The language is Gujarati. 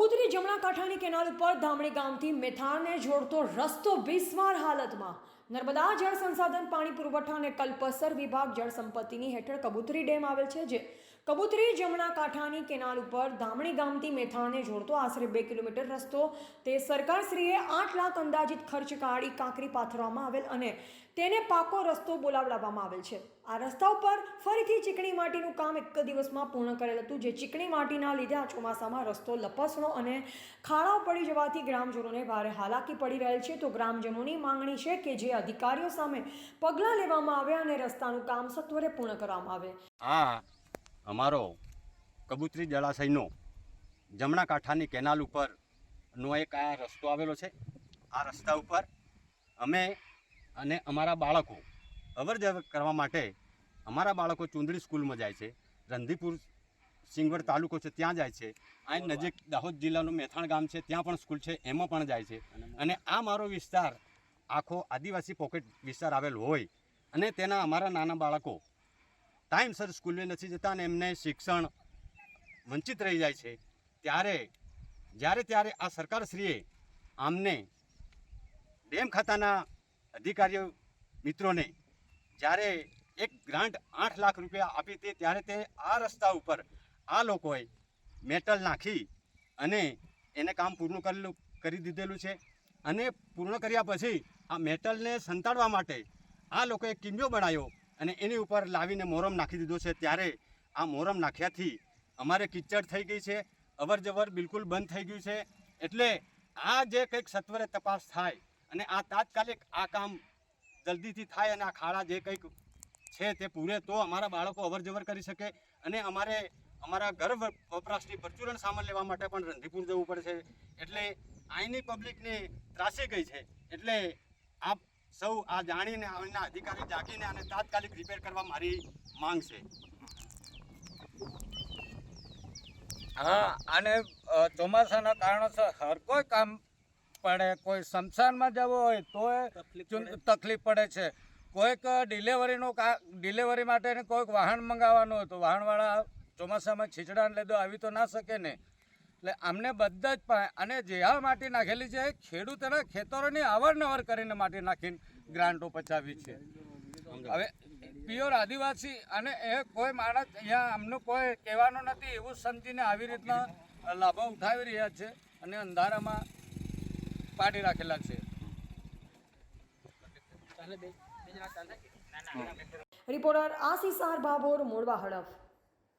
буде કબૂતરી જમણા કાંઠાની કેનાલ ઉપર ધામણી ગામથી મેથાણને જોડતો રસ્તો બિસ્માર હાલતમાં. નર્મદા જળ સંસાધન, પાણી પુરવઠા અને કલ્પસર વિભાગ જળ સંપત્તિની હેઠળ કબૂતરી ડેમ આવેલ છે, જે કબૂતરી જમણા કાંઠાની કેનાલ ઉપર ધામણી ગામથી મેથાણને જોડતો આશરે બે કિલોમીટર રસ્તો. તે સરકારશ્રીએ આઠ લાખ અંદાજિત ખર્ચ કાઢી કાંકરી પાથરવામાં આવેલ અને તેને પાકો રસ્તો બોલાવડાવવામાં આવેલ છે. આ રસ્તા ઉપર ફરીથી ચીકણી માટીનું કામ એક દિવસમાં પૂર્ણ કરેલ હતું, જે ચીકણી માટીના લીધે આ ચોમાસામાં રસ્તો લપસણો અને ખાડાઓ પડી જવાથી ગ્રામજનોને ભારે હાલાકી પડી રહેલ છે. તો ગ્રામજનોની માંગણી છે કે જે અધિકારીઓ સામે પગલાં લેવામાં આવે અને રસ્તાનું કામ સત્વરે પૂર્ણ કરવામાં આવે. આ અમારો કબૂતરી જળાશયનો જમણા કાંઠાની કેનાલ ઉપરનો એક આ રસ્તો આવેલો છે. આ રસ્તા ઉપર અમે અને અમારા બાળકો અવર કરવા માટે અમારા બાળકો ચુંદડી સ્કૂલમાં જાય છે. રંધીપુર સિંગવડ તાલુકો છે ત્યાં જાય છે. અહીં નજીક દાહોદ જિલ્લાનું મેથાણ ગામ છે ત્યાં પણ સ્કૂલ છે એમાં પણ જાય છે. અને આ મારો વિસ્તાર આખો આદિવાસી પોકેટ વિસ્તાર આવેલ હોય અને તેના અમારા નાના બાળકો ટાઈમસર સ્કૂલે નથી જતા અને એમને શિક્ષણ વંચિત રહી જાય છે. ત્યારે જ્યારે ત્યારે આ સરકારશ્રીએ આમને ડેમ ખાતાના અધિકારીઓ મિત્રોને જ્યારે એક ગ્રાન્ટ આઠ લાખ રૂપિયા આપી તે ત્યારે તે આ રસ્તા ઉપર આ લોકોએ મેટલ નાખી અને એને કામ પૂર્ણ કરેલું, કરી દીધેલું છે. અને પૂર્ણ કર્યા પછી આ મેટલને સંતાડવા માટે આ લોકોએ કિમ્યો બનાવ્યો અને એની ઉપર લાવીને મોરમ નાખી દીધો છે. ત્યારે આ મોરમ નાખ્યાથી અમારે કિચડ થઈ ગઈ છે. અવરજવર બિલકુલ બંધ થઈ ગયું છે. એટલે આ જે કંઈક સત્વરે તપાસ થાય અને આ તાત્કાલિક આ કામ જલ્દીથી થાય અને આ ખાડા જે કંઈક છે તે પૂરે તો અમારા બાળકો અવરજવર કરી શકે અને અમારે અમારા ઘર વપ- વપરાશની પરચુરણ સામાન લેવા માટે પણ રંધીપુર જવું પડે છે. એટલે અહીંની પબ્લિકને ત્રાસી ગઈ છે. એટલે આપ સૌ આ જાણીને અહીંના અધિકારી જાગીને આને તાત્કાલિક રિપેર કરવા મારી માંગ છે. હા અને ચોમાસાના કારણોસર હર કોઈ કામ પડે કોઈ શમશાનમાં જવું હોય તોય તકલીફ પડે છે. કોઈક ડિલેવરીનું કા ડિલિવરી માટેનું કોઈક વાહન મંગાવવાનું હોય તો વાહનવાળા ચોમાસામાં છીછડાને લીધે, આવી તો ના શકે ને. એટલે અમને બધા જ અને જે આ માટી નાખેલી છે, ખેડૂતોના ખેતરોની અવરનવર કરીને માટી નાખીને ગ્રાન્ટો પચાવી છે. હવે પ્યોર આદિવાસી અને એ કોઈ માણસ અહીંયા અમનું કોઈ કહેવાનું નથી, એવું સમજીને આવી રીતના લાભો ઉઠાવી રહ્યા છે અને અંધારામાં પાડી રાખેલા છે. રિપોર્ટર આશિષ ભાભોર મોડવા હડફ.